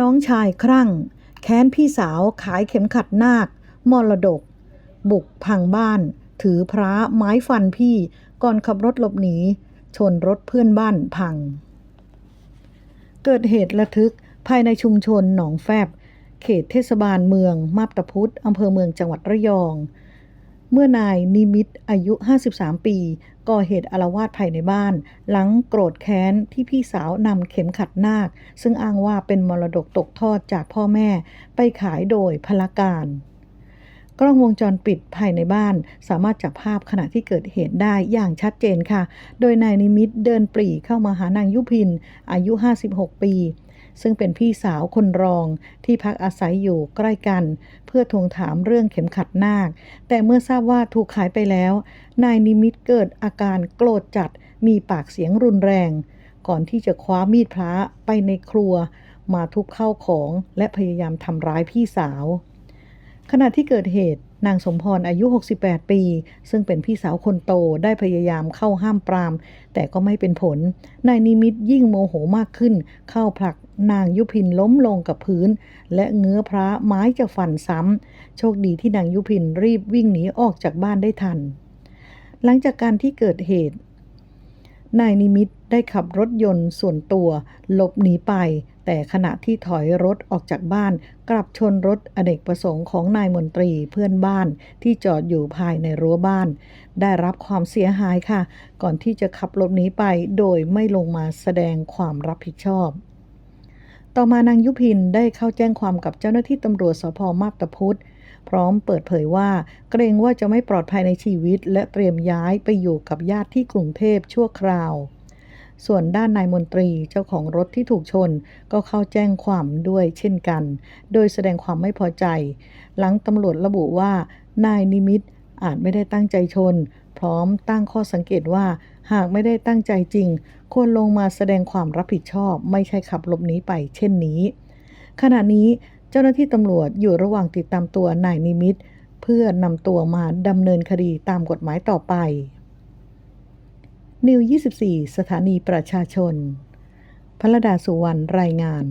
น้องชายครั่ง แค้นพี่สาวขายเข็มขัดนาค มรดก บุกพังบ้าน ถือพระไม้ฟันพี่ ก่อนขับรถหลบหนี ชนรถเพื่อนบ้านพัง เกิดเหตุระทึกภายในชุมชนหนองแฟบ เขตเทศบาลเมือง มาบตาพุธอำเภอเมืองจังหวัดระยอง เมื่อนายนิมิตอายุ 53 ปีก่อเหตุอารวาสภายในบ้าน หลังโกรธแค้นที่พี่สาวนำเข็มขัดนาค ซึ่งอ้างว่าเป็นมรดกตกทอดจากพ่อแม่ ไปขายโดยพละการ กล้องวงจรปิดภายในบ้าน สามารถจับภาพขณะที่เกิดเหตุได้อย่างชัดเจนค่ะ โดยนายนิมิตเดินปรีเข้ามาหานางยุพิน อายุ 56 ปี ซึ่งเป็นพี่สาวคนรองที่พักอาศัยอยู่ใกล้กัน เพื่อทวงถามเรื่องเข็มขัดนาค แต่เมื่อทราบว่าถูกขายไปแล้ว นายนิมิตเกิดอาการโกรธจัดมีปากเสียงรุนแรง ก่อนที่จะคว้ามีดพระไปในครัว มาทุบเข้าของและพยายามทำร้ายพี่สาว ขณะที่เกิดเหตุนางสมพรอายุ 68 ปี ซึ่งเป็นพี่สาวคนโตได้พยายามเข้าห้ามปราม แต่ก็ไม่เป็นผล นายนิมิตยิ่งโมโหมากขึ้น เข้าผลัก นางยุพินล้มลงกับพื้น และเงื้อพระไม้จะฟันซ้ำ โชคดีที่นางยุพินรีบวิ่งหนีออกจากบ้านได้ทัน หลังจากการที่เกิดเหตุ นายนิมิตได้ขับรถยนต์ส่วนตัวหลบหนีไป แต่ขณะที่ถอยรถออกจากบ้าน กลับชนรถอเนกประสงค์ของนายมนตรีเพื่อนบ้านที่จอดอยู่ภายในรั้วบ้าน ได้รับความเสียหายค่ะ ก่อนที่จะขับหลบหนีไปโดยไม่ลงมาแสดงความรับผิดชอบ ต่อมานางยุพินได้เข้าแจ้งความกับเจ้าหน้าที่ตำรวจสพมาบตาพุธพร้อมเปิดเผยว่าเกรงว่าจะไม่ปลอดภัยในชีวิต และเตรียมย้ายไปอยู่กับญาติที่กรุงเทพชั่วคราว ส่วนด้านนายมนตรีเจ้าของรถที่ถูกชน ก็เข้าแจ้งความด้วยเช่นกัน โดยแสดงความไม่พอใจ หลังตำรวจระบุว่านายนิมิตอาจไม่ได้ตั้งใจชน พร้อมตั้งข้อสังเกตว่าหากไม่ได้ตั้งใจจริง ควรลงมาแสดงความรับผิดชอบ ไม่ใช่ขับหลบหนีไปเช่นนี้ ขณะนี้เจ้าหน้าที่ตำรวจอยู่ระหว่างติดตามตัวนายนิมิต เพื่อนำตัวมาดำเนินคดีตามกฎหมายต่อไปนิว 24 สถานีประชาชนพระดาสุวรรณรายงาน